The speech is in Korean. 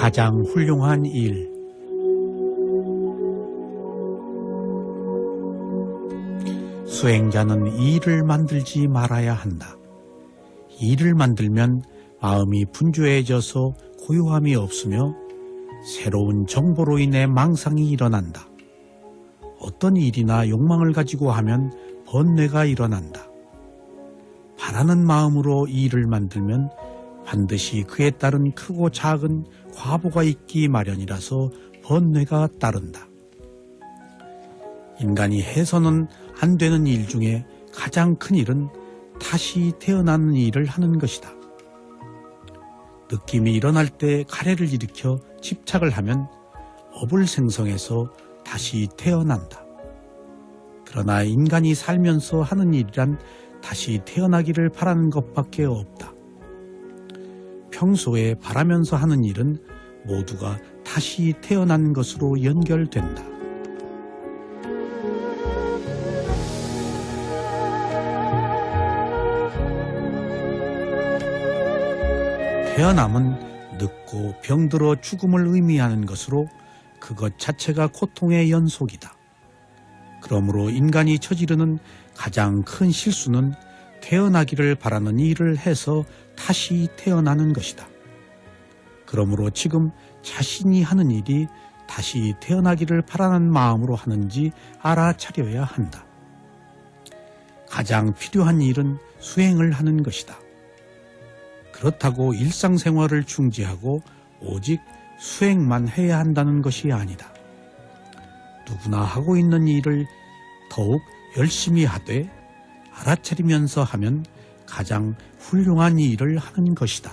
가장 훌륭한 일. 수행자는 일을 만들지 말아야 한다. 일을 만들면 마음이 분주해져서 고요함이 없으며 새로운 정보로 인해 망상이 일어난다. 어떤 일이나 욕망을 가지고 하면 번뇌가 일어난다. 바라는 마음으로 일을 만들면 반드시 그에 따른 크고 작은 과보가 있기 마련이라서 번뇌가 따른다. 인간이 해서는 안 되는 일 중에 가장 큰 일은 다시 태어나는 일을 하는 것이다. 느낌이 일어날 때 가래를 일으켜 집착을 하면 업을 생성해서 다시 태어난다. 그러나 인간이 살면서 하는 일이란 다시 태어나기를 바라는 것밖에 없다. 평소에 바라면서 하는 일은 모두가 다시 태어난 것으로 연결된다. 태어남은 늙고 병들어 죽음을 의미하는 것으로 그것 자체가 고통의 연속이다. 그러므로 인간이 저지르는 가장 큰 실수는 태어나기를 바라는 일을 해서 다시 태어나는 것이다. 그러므로 지금 자신이 하는 일이 다시 태어나기를 바라는 마음으로 하는지 알아차려야 한다. 가장 필요한 일은 수행을 하는 것이다. 그렇다고 일상생활을 중지하고 오직 수행만 해야 한다는 것이 아니다. 누구나 하고 있는 일을 더욱 열심히 하되 알아차리면서 하면 가장 훌륭한 일을 하는 것이다.